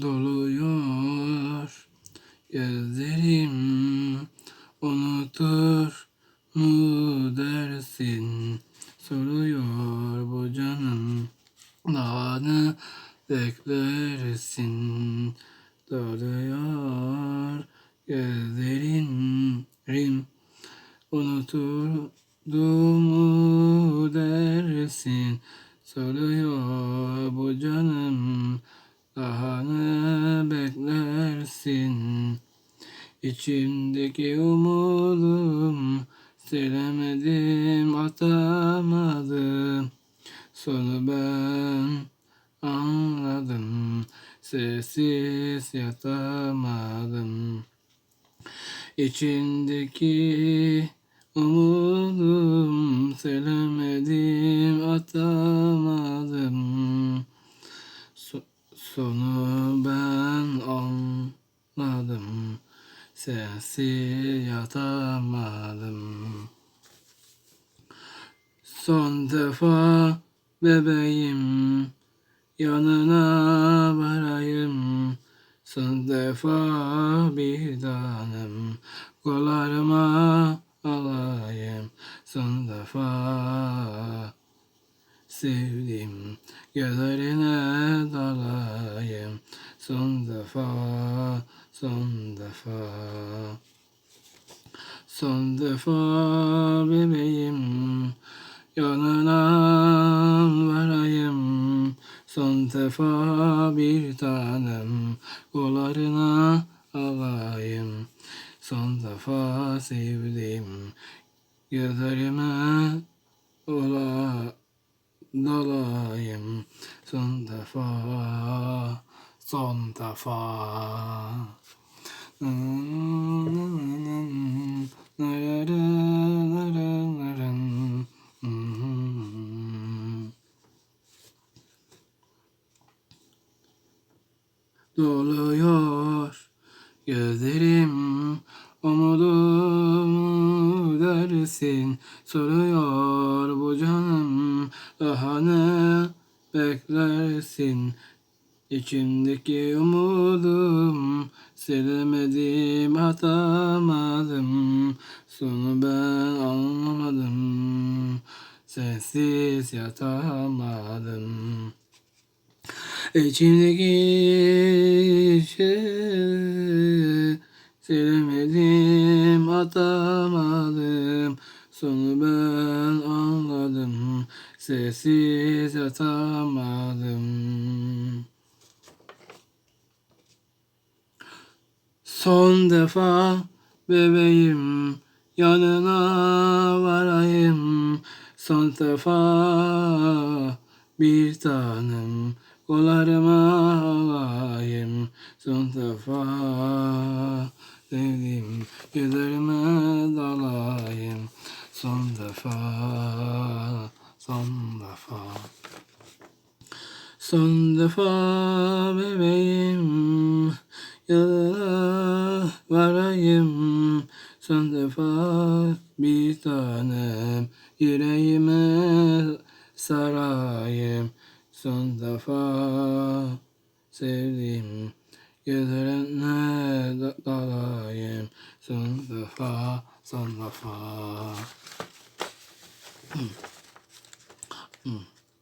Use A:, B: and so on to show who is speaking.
A: doluyor. Gözlerim unutur mu dersin? Soruyor bu canım daha ne beklersin. Doluyor gözlerin rim Unutulduğumu dersin? Soruyor bu canım Daha beklersin. İçimdeki umudum Silemedim atamadım. Sonu ben anladım Sessiz yatamadım. İçindeki umudum Silemedim atamadım Sonu ben anladım. Sensiz yatamadım. Son defa bebeğim Yanına varayım. Son defa bir tanem Kollarıma alayım. Son defa Sevdim. Gözlerine dalayım. Son defa Son defa. Son defa bebeğim. Yanına varayım. Son defa bir tanem. Kollarına alayım. Son defa sevdim. Gözlerime ola dalayım Son defa Son defa Doluyor gözlerim Umudumu dersin Soruyor beklersin. İçimdeki umudum Silemedim atamadım Sonu ben anlamadım. Sensiz yatamadım. İçimdeki şey Silemedim atamadım Sonu ben anladım Sessiz yatamadım. Son defa bebeğim yanına varayım. Son defa bir tanem kollarıma alayım. Son defa sevdim gözlerime dalayım. Son defa, son defa. Son defa bebeğim yanına varayım Son defa bir tanem yüreğime sarayım. Son defa sevdim gözlerine da- dalayım. Son defa, son defa. Hmm. Mm.